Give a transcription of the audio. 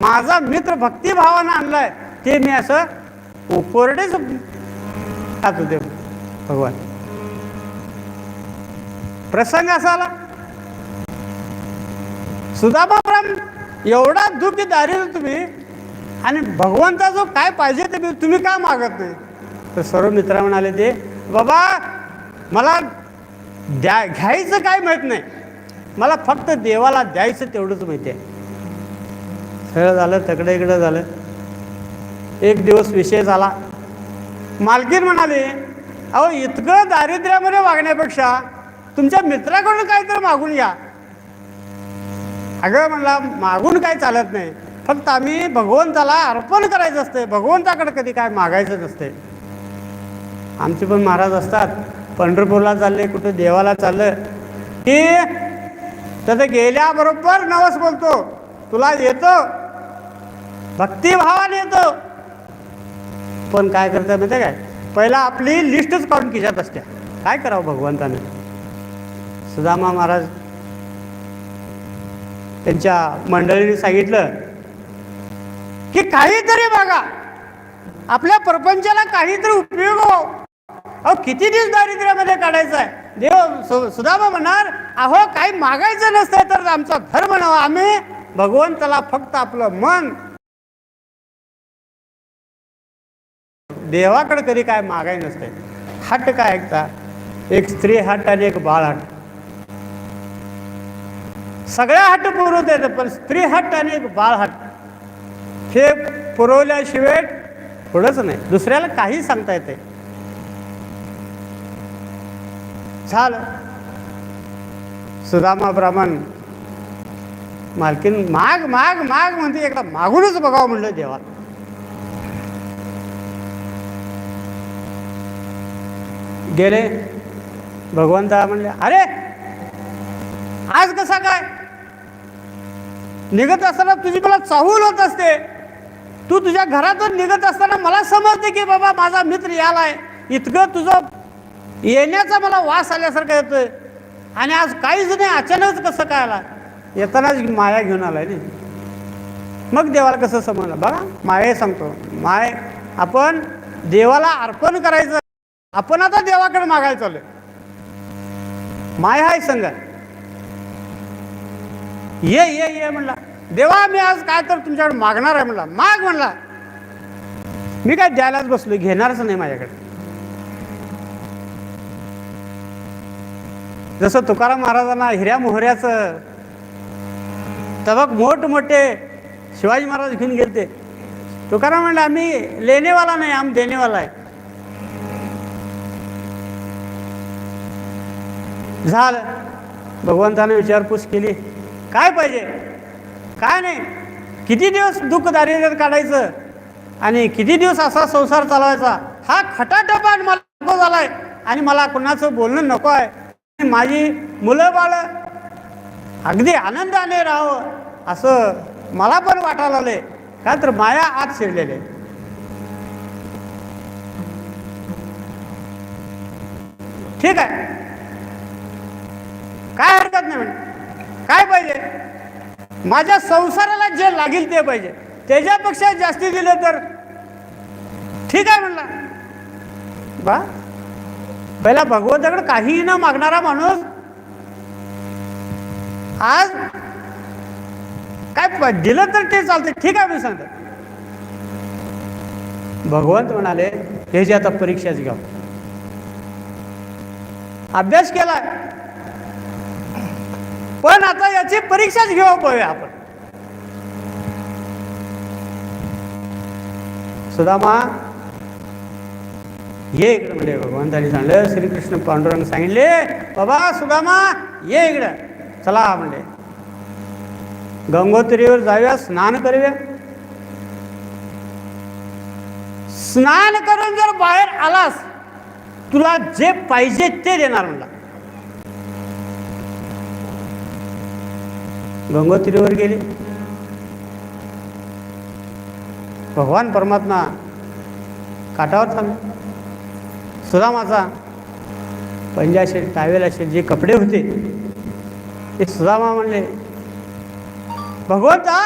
माझा मित्र भक्तिभावानं आणलाय. ते मी असं उपरडेच खातो देव भगवान. प्रसंग असा आला. सुदामाप्रम एवढा दुःखी दारिद्र तुम्ही आणि भगवंता जो काय पाहिजे ते तुम्ही का मागत नाही? तर सर्व मित्र म्हणाले ते बाबा मला द्या घ्यायचं काय माहीत नाही. मला फक्त देवाला द्यायचं तेवढंच माहिती आहे. खेळ झालं तकडे इकडं झालं. एक दिवस विषय झाला. मालकीन म्हणाली अहो इतकं दारिद्र्यामध्ये वागण्यापेक्षा तुमच्या मित्राकडून काहीतरी मागून या. अगं म्हणला मागून काय चालत नाही. फक्त आम्ही भगवंताला अर्पण करायचं असते भगवंताकडे कधी काय मागायचं नसते आमचे पण महाराज असतात. पंढरपूरला चालले कुठं देवाला चाललं. की त्याचं गेल्याबरोबर नवस बोलतो. तुला येतो. भक्तिभावाने येतो. पण काय करतात माहिती आहे काय? पहिला आपली लिस्टच काढून खिशात असते काय करावं भगवंताने? सुदामा महाराज त्यांच्या मंडळीने सांगितलं की काहीतरी बघा. आपल्या प्रपंचाला काहीतरी उपयोग हो. अहो किती दिवस दारिद्र्यामध्ये काढायचं आहे देव सु सुदामा म्हणणार अहो काही मागायचं नसतं तर आमचा धर्म नव्हा आम्ही. भगवंताला फक्त आपलं मन. देवाकडे कधी काय मागाय नसते हट काय ऐकता एक स्त्री हट आणि एक बाळ हट. सगळ्या हट पुरवता येतं पण स्त्री हट आणि एक बाळ हट. हे पुरवल्याशिवाय पुढंच नाही. दुसऱ्याला काही सांगता येते झालं. सुदामा ब्राह्मण मालकीन माग माग माग म्हणते एकदा मागूनच बघावं म्हणलं देवा गेले. भगवंता म्हणले अरे आज कसा काय? निघत असताना तुझी मला चाहूल होत असते. तू तुझ्या घरातून निघत असताना मला समजते की बाबा माझा मित्र यालाय. इतकं तुझं येण्याचा मला वास आल्यासारखं येतोय. आणि आज काहीच नाही अचानकच कसं काय आला? येतानाच माया घेऊन आलाय नाही मग देवाला कसं समजलं? बघा माया सांगतो. माय आपण देवाला अर्पण करायचं. आपण आता देवाकडे मागायला चाललोय. माय हाय संग. ये ये ये म्हणला. देवा मी आज काय तर तुमच्याकडे मागणार आहे म्हणला. माग म्हणला. मी काय द्यायलाच बसलो घेणारच नाही माझ्याकडे. जसं तुकाराम महाराजांना हिऱ्या मोहऱ्याचं तबक मोठमोठे शिवाजी महाराज घेऊन गेलते. तुकाराम म्हणलं आम्ही लेनेवाला नाही आम देणेवाला आहे. झालं. भगवंताने विचारपूस केली काय पाहिजे? काय नाही. किती दिवस दुःख दारिद्र्यात काढायचं? आणि किती दिवस असा संसार चालवायचा? हा खटाटपाट मला नको झालाय. आणि मला कुणाचं बोलणं नको आहे. माझी मुलं बाळं अगदी आनंदाने राहावं. असं मला पण वाटायला आलंय का तर माया आत शिरलेले ठीक आहे. काय हरकत नाही म्हणे. काय पाहिजे? माझ्या संसाराला जे लागेल ते पाहिजे. त्याच्यापेक्षा जास्ती दिलं तर. ठीक आहे म्हणला. बा पहिला भगवंताकडे काहीही न मागणारा माणूस आज काय दिलं तर ते चालते ठीक आहे मी सांगतो भगवंत म्हणाले हे जे आता परीक्षाच घ्या. अभ्यास केला. पण आता याची परीक्षाच घेऊ पाहूया आपण. सुदामा ये इकडे म्हणजे भगवंताने सांगलं श्रीकृष्ण पांडुरंग सांगितले बाबा सुदामा ये इकडं. चला म्हणले. गंगोत्रीवर जाऊया स्नान करूया. स्नान करून जर बाहेर आलास तुला जे पाहिजे ते देणार म्हणला. गंगोत्रीवर गेले. भगवान परमात्मा काठावर थांबले. सुदामाचा पंजा असेल टावेल असेल जे कपडे होते ते सुदामा म्हणले भगवंता